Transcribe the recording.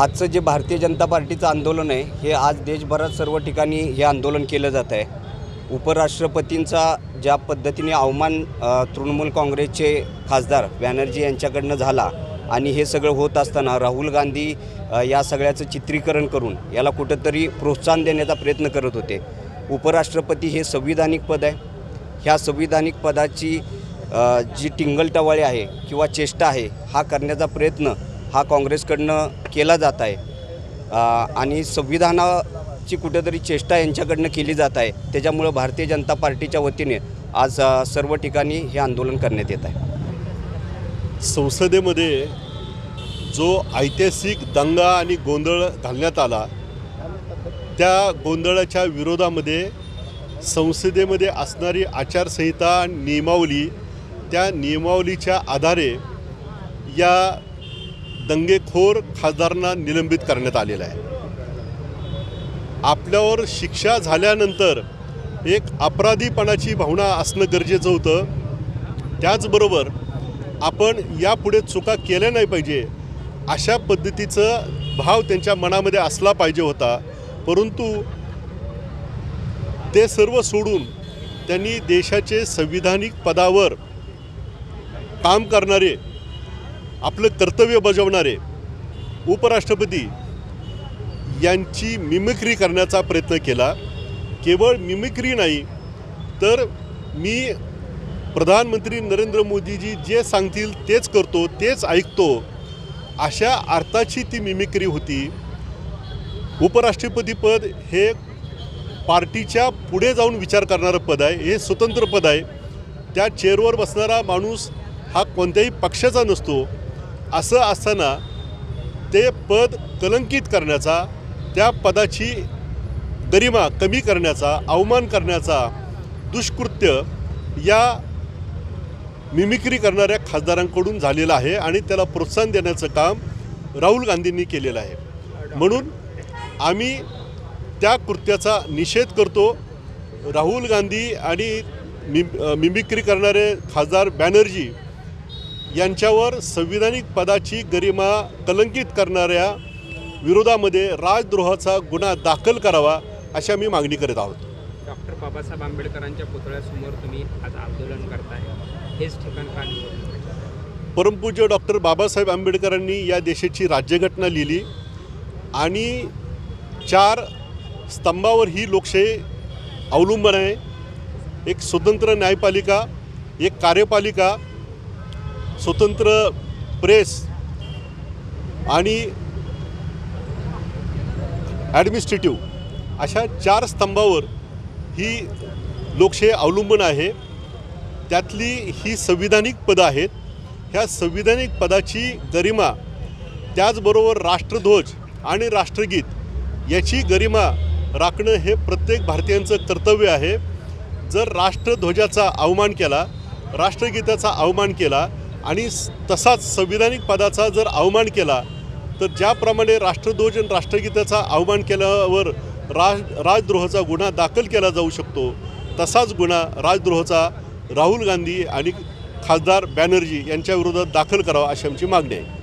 आजचं जे भारतीय जनता पार्टीचं आंदोलन आहे हे आज देशभरात सर्व ठिकाणी हे आंदोलन केलं जात आहे. उपराष्ट्रपतींचा ज्या पद्धतीने अवमान तृणमूल काँग्रेसचे खासदार बॅनर्जी यांच्याकडनं झाला आणि हे सगळं होत असताना राहुल गांधी या सगळ्याचं चित्रीकरण करून याला कुठंतरी प्रोत्साहन देण्याचा प्रयत्न करत होते. उपराष्ट्रपती हे संविधानिक पद आहे. ह्या संविधानिक पदाची जी टिंगलटवाळी आहे किंवा चेष्टा आहे हा करण्याचा प्रयत्न हा काँग्रेसकडनं केला जात आहे. आणि संविधानाची कुठेतरी चेष्टा यांच्याकडनं केली जात आहे. त्याच्यामुळं भारतीय जनता पार्टीच्या वतीने आज सर्व ठिकाणी हे आंदोलन करण्यात येत आहे. संसदेमध्ये जो ऐतिहासिक दंगा आणि गोंधळ घालण्यात आला त्या गोंधळाच्या विरोधामध्ये संसदेमध्ये असणारी आचारसंहिता आणि नियमावली त्या नियमावलीच्या आधारे या दंगेखोर खासदारांना निलंबित करण्यात आलेलं आहे. आपल्यावर शिक्षा झाल्यानंतर एक अपराधीपणाची भावना असणं गरजेचं होतं. त्याचबरोबर आपण यापुढे चुका केल्या नाही पाहिजे अशा पद्धतीचं भाव त्यांच्या मनामध्ये असला पाहिजे होता. परंतु ते सर्व सोडून त्यांनी देशाचे संविधानिक पदावर काम करणारे आपलं कर्तव्य बजावणारे उपराष्ट्रपती यांची मिमिक्री करण्याचा प्रयत्न केला. केवळ मिमिक्री नाही तर मी प्रधानमंत्री नरेंद्र मोदीजी जे सांगतील तेच करतो तेच ऐकतो अशा अर्थाची ती मिमिक्री होती. उपराष्ट्रपतीपद हे पार्टीच्या पुढे जाऊन विचार करणारं पद आहे हे स्वतंत्र पद आहे. त्या चेअरवर बसणारा माणूस हा कोणत्याही पक्षाचा नसतो. असं असताना ते पद कलंकित करण्याचा त्या पदाची गरिमा कमी करण्याचा अवमान करण्याचा दुष्कृत्य या मिमिक्री करणाऱ्या खासदारांकडून झालेलं आहे आणि त्याला प्रोत्साहन देण्याचं काम राहुल गांधींनी केलेलं आहे. म्हणून आम्ही त्या कृत्याचा निषेध करतो. राहुल गांधी आणि मिम मिमिक्री करणारे खासदार बॅनर्जी यांच्यावर संविधानिक पदाची गरिमा कलंकित करणाऱ्या विरोधामध्ये राजद्रोहाचा गुन्हा दाखल करावा अशी आम्ही मागणी करीत आहोत. डॉक्टर बाबासाहेब आंबेडकरांच्या पुतळ्यासमोर तुम्ही आज आंदोलन करताय. हेच ठिकाण का परमपूज्य डॉक्टर बाबासाहेब आंबेडकरांनी या देशाची राज्यघटना लिहिली आणि चार स्तंभावर ही लोकशाही अवलंबून आहे. एक स्वतंत्र न्यायपालिका एक कार्यपालिका स्वतंत्र प्रेस आणि ॲडमिनिस्ट्रेटिव्ह अशा चार स्तंभावर ही लोकशाही अवलंबून आहे. त्यातली ही संविधानिक पदं आहेत. ह्या संविधानिक पदाची गरिमा त्याचबरोबर राष्ट्रध्वज आणि राष्ट्रगीत याची गरिमा राखणं हे प्रत्येक भारतीयांचं कर्तव्य आहे. जर राष्ट्रध्वजाचा अवमान केला राष्ट्रगीताचा अवमान केला आणि तसाच संविधानिक पदाचा जर अवमान केला तर ज्याप्रमाणे राष्ट्रध्वज आणि राष्ट्रगीताचा अवमान केल्यावर राज राजद्रोहाचा गुन्हा दाखल केला जाऊ शकतो तसाच गुन्हा राजद्रोहाचा राहुल गांधी आणि खासदार बॅनर्जी यांच्या विरोधात दाखल करावा अशी आमची मागणी आहे.